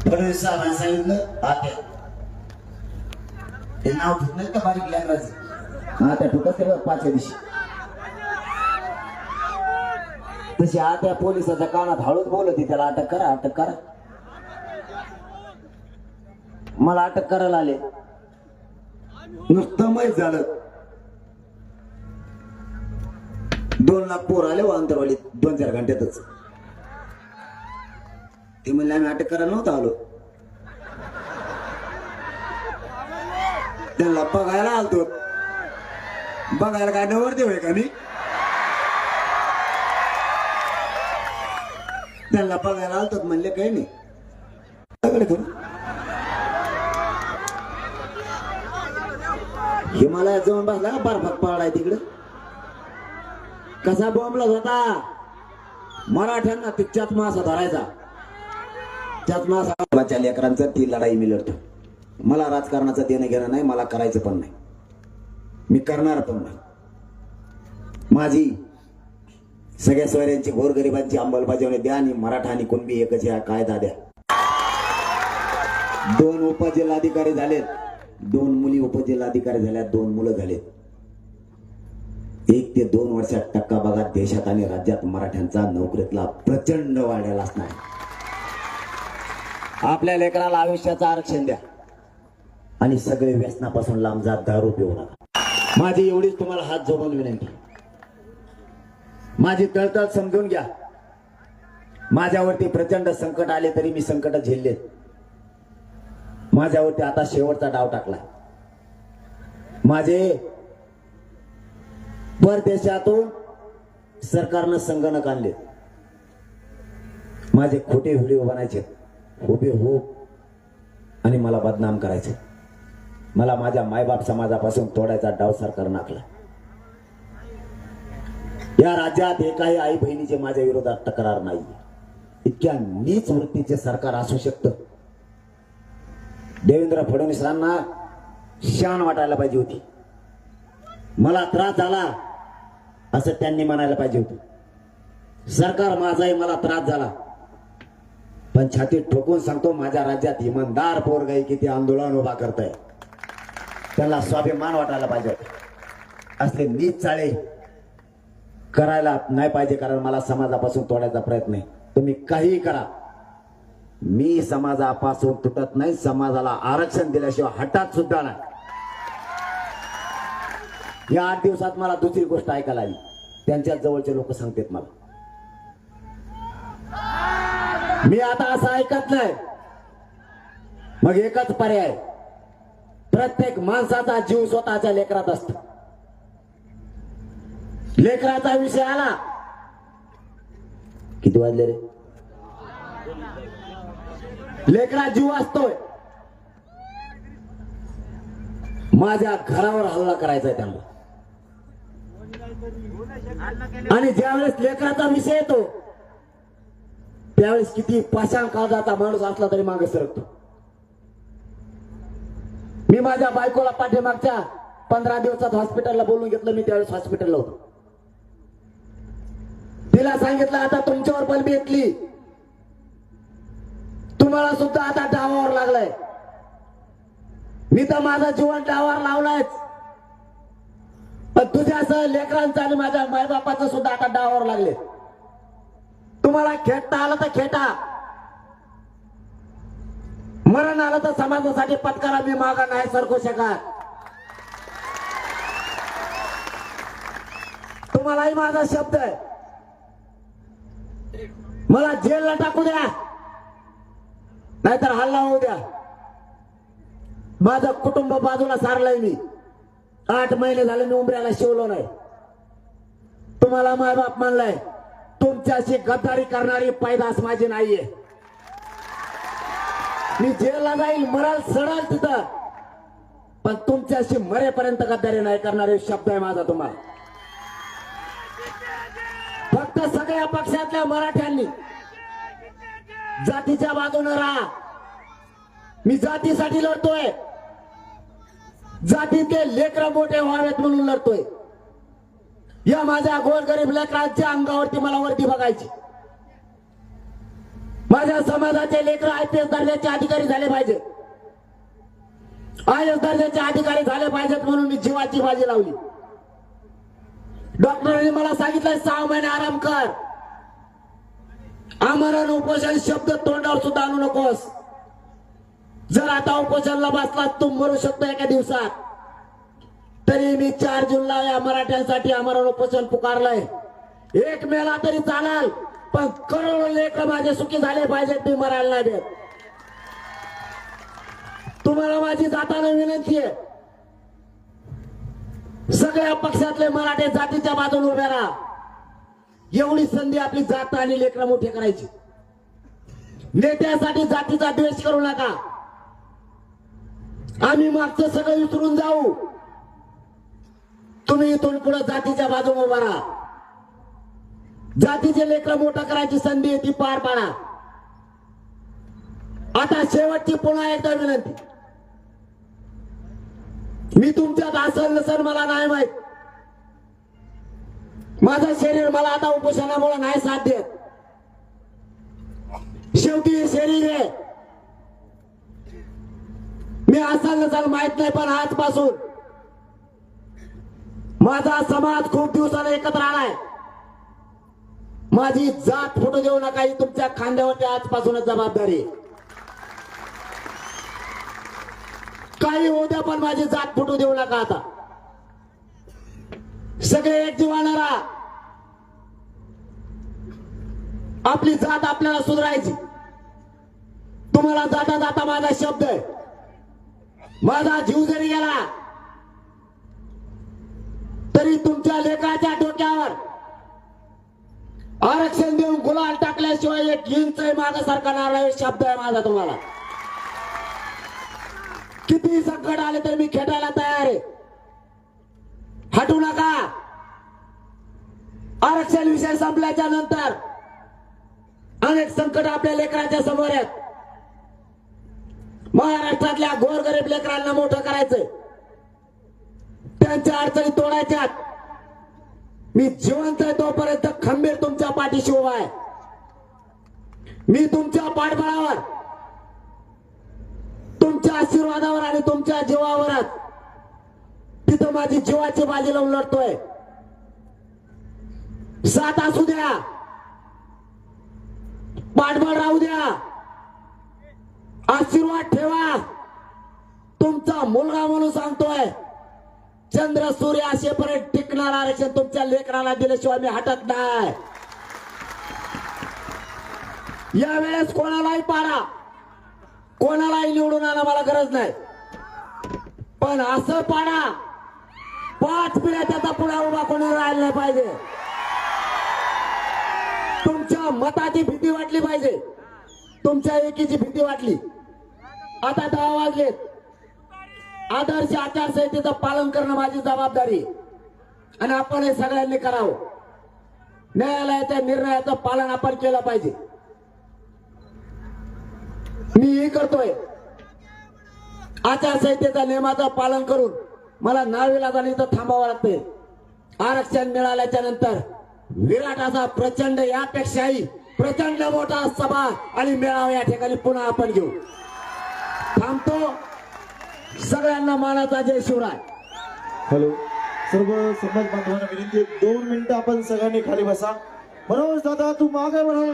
फडणवीस साहेबांनी सांगितलं आत्या ते नाव ठेवत का बारीक लेकराचं आत्या ठोकत ते पाचव्या दिवशी तशी आत्या पोलिसाच्या कानात हळूच बोलत त्याला अटक करा अटक करा मला अटक करायला आले नुसतं माहीत झालं दोन लाख पोर आले वांतरवाडीत दोन चार घंट्यातच ते म्हणले आम्ही अटक करायला नव्हतं आलो. त्यांना बघायला आलतो. बघायला काय नवरदेव आहे का मी? त्यांना बघायला आलतो म्हणले काही नाही. सगळे थोडं हिमालयात जाऊन बसला का बर्फात पडाय तिकडं. कसा बॉम्बला होता? मराठ्यांना तिच्यात मासा धरायचा. त्याच माझ्या लेकरांचं ती लढाई मी लढतो. मला राजकारणाचं देणं घेणं नाही मला करायचं पण नाही. मी करणार पण नाही. माझी सगळ्या सोयऱ्यांची गोरगरिबांची अंमलबजावणी द्या आणि मराठा आणि कुणबी एकच या कायदा द्या. दोन उपजिल्हाधिकारी झालेत. दोन मुली उपजिल्हाधिकारी झाल्या दोन मुलं झालेत. एक ते दोन वर्षात टक्का बघा देशात आणि राज्यात मराठ्यांचा नोकरीतला प्रचंड वाढलेला असणार आपल्या लेकराला आयुष्याचं आरक्षण द्या. आणि सगळे व्यसनापासून लांब जात दारू पिऊ नका. माझी एवढीच तुम्हाला हात जोडून विनंती. माझी तळतळ समजून घ्या. माझ्यावरती प्रचंड संकट आले तरी मी संकट झेललेत. माझ्यावरती आता शेवटचा डाव टाकला माझे परदेशातून सरकारनं संगणक आणले माझे खोटे व्हिडिओ बनायचे उभे हो आणि मला बदनाम करायचे मला माझ्या मायबाप समाजापासून तोडायचा डाव सरकार नाकला. या राज्यात एकाही आई बहिणीचे माझ्या विरोधात तक्रार नाही इतक्या नीच वृत्तीचे सरकार असू शकतं. देवेंद्र फडणवीसांना शान वाटायला पाहिजे होती. मला त्रास झाला असं त्यांनी म्हणायला पाहिजे होतं. सरकार माझाही मला त्रास झाला. पण छातीत ठोकून सांगतो माझ्या राज्यात इमानदार पोरगाई किती आंदोलन उभा करताय. त्यांना स्वाभिमान वाटायला पाहिजे. असले नीच चाळे करायला नाही पाहिजे कारण मला समाजापासून तोडायचा प्रयत्न आहे. तुम्ही काहीही करा. मी समाजापासून तुटत नाही समाजाला आरक्षण दिल्याशिवाय हटात सुद्धा नाही. या आठ दिवसात मला दुसरी गोष्ट ऐकायला आली. त्यांच्या जवळचे लोक सांगतात मला. मी आता असं ऐकत नाही. मग एकच पर्याय. प्रत्येक माणसाचा जीव स्वतःच्या लेकरात असतो. लेकराचा विषय आला. किती वाजले रे? लेकरा जीव असतोय. माझ्या घरावर हल्ला करायचा आहे त्यांना. आणि ज्यावेळेस लेकराचा विषय येतो त्यावेळेस किती पाषाण काळजाचा माणूस असला तरी मागे सरकतो. मी माझ्या बायकोला पाठीमागच्या पंधरा दिवसात हॉस्पिटलला बोलून घेतलं मी त्यावेळेस हॉस्पिटलला होतो. तिला सांगितलं आता तुमच्यावर बलबी येतली. तुम्हाला सुद्धा आता डावावर लागलाय. मी तर माझं जीवन डावावर लावलायच. पण तुझ्यासह लेकरांचं आणि माझ्या मायबापाचं सुद्धा आता डावावर लागले. तुम्हाला खेळता आलं तर खेटा मरण आलं तर समाजासाठी पत्करा मी मागा नाही सरकू शकत. तुम्हालाही माझा शब्द आहे. मला जेलला टाकू द्या. नाहीतर हल्ला होऊ द्या. माझं कुटुंब बाजूला सारलंय मी. आठ महिने झाले मी उमऱ्याला शिवलो नाही. तुम्हाला माय बाप मानलाय. तुमच्याशी गद्दारी करणारी पैदास माझी नाहीये. मी जेलला जाईल मराल सडाल तिथं. पण तुमच्याशी मरेपर्यंत गद्दारी नाही करणारे शब्द आहे माझा तुम्हाला. फक्त सगळ्या पक्षातल्या मराठ्यांनी जातीच्या बाजूने राहा. मी जातीसाठी लढतोय. जातीतले लेकर मोठे व्हावेत म्हणून लढतोय. या माझ्या गोरगरीब लेकरांच्या अंगावरती मला वरती बघायची. माझ्या समाजाचे लेकर आय पी एस दर्जाचे अधिकारी झाले पाहिजे. आय एस दर्जाचे अधिकारी झाले पाहिजेत म्हणून मी जीवाची बाजी लावली. डॉक्टरांनी मला सांगितलंय सहा महिने आराम कर. आमरण उपोषण शब्द तोंडावर सुद्धा आणू नकोस. जर आता उपोषणला बसला तू मरू शकतो एका दिवसात. तरी मी चार जूनला या मराठ्यांसाठी आम्हाला उपोषण पुकारलंय. एक मेला तरी चालाल पण करोडो लेकर माझे सुखी झाले पाहिजेत मी मरायला नाही देत. तुम्हाला माझी जाताना विनंती आहे. सगळ्या पक्षातले मराठे जातीच्या बाजूने उभे राहा. एवढी संधी आपली जात आणि लेकरं मोठे करायची. नेत्यासाठी जातीचा द्वेष करू नका. आम्ही मागचं सगळं विसरून जाऊ. तुम्ही इथून पुढे जातीच्या बाजूने उभा राहा जातीचे लेकर मोठं करायची संधी आहे ती पार पाडा. आता शेवटची पुन्हा एकदा विनंती. मी तुमच्यात असेल नसल मला नाही माहीत. माझं शरीर मला आता उपोषणामुळे नाही साथ देत शेवटी हे शरीर आहे. मी असाल नसाल माहीत नाही पण आजपासून माझा समाज खूप दिवसाला एकत्र आलाय. माझी जात फुटू देऊ नका ही तुमच्या खांद्यावरती आजपासूनच जबाबदारी काही उद्या पण माझी जात फुटू देऊ नका आता. सगळे एक जीवानं आपली जात आपल्याला सुधारायची. तुम्हाला जाता जाता माझा शब्द आहे. माझा जीव जरी गेला तरी तुमच्या लेखाच्या डोक्यावर आरक्षण देऊन गुलाल टाकल्याशिवाय एक इंच माग सरकारणार शब्द आहे माझा तुम्हाला. किती संकट आले तरी मी खेटायला तयार आहे. हटू नका. आरक्षण विषय संपल्याच्या नंतर अनेक संकट आपल्या लेकरांच्या समोर आहेत. महाराष्ट्रातल्या गोरगरीब लेकरांना मोठं करायचंय. शेतकऱ्यांच्या अडचणी तोडायच्यात मी जिवंत आहे तोपर्यंत खंबीर तुमच्या पाठीशी उभा आहे. मी तुमच्या पाठबळावर तुमच्या आशीर्वादावर आणि तुमच्या जीवावरच तिथं माझी जीवाची बाजी लावून लढतोय साथ असू द्या. पाठबळ राहू द्या. आशीर्वाद ठेवा. तुमचा मुलगा म्हणून सांगतोय. चंद्र सूर्य असेपर्यंत टिकणार आरक्षण तुमच्या लेकराला दिल्याशिवाय मी हटत नाही. यावेळेस कोणालाही पाडा. कोणालाही निवडून आणा मला गरज नाही. पण असं पाडा. पाच पिढ्या त्याचा पुढे उभा कोणी राहिला नाही पाहिजे. तुमच्या मताची भीती वाटली पाहिजे. तुमच्या एकीची भीती वाटली. आता दहा वाजलेत. आदर्श आचारसंहितेचं पालन करणं माझी जबाबदारी. आणि आपण हे सगळ्यांनी करावं. न्यायालयाच्या निर्णयाचं पालन आपण केलं पाहिजे. मी हे करतोय. आचारसंहितेच्या नियमाचं पालन करून मला नाविलाजाने इथं थांबावं लागतंय. आरक्षण मिळाल्याच्या नंतर विराट असा प्रचंड यापेक्षाही प्रचंड मोठा सभा आणि मेळावा या ठिकाणी पुन्हा आपण घेऊ. थांबतो. सगळ्यांना मानाचा जय शिवराय. हॅलो. सर्व समाज बांधवांना विनंती दोन मिनिटं आपण सगळ्यांनी खाली बसा. मनोज दादा तू मागे म्हणा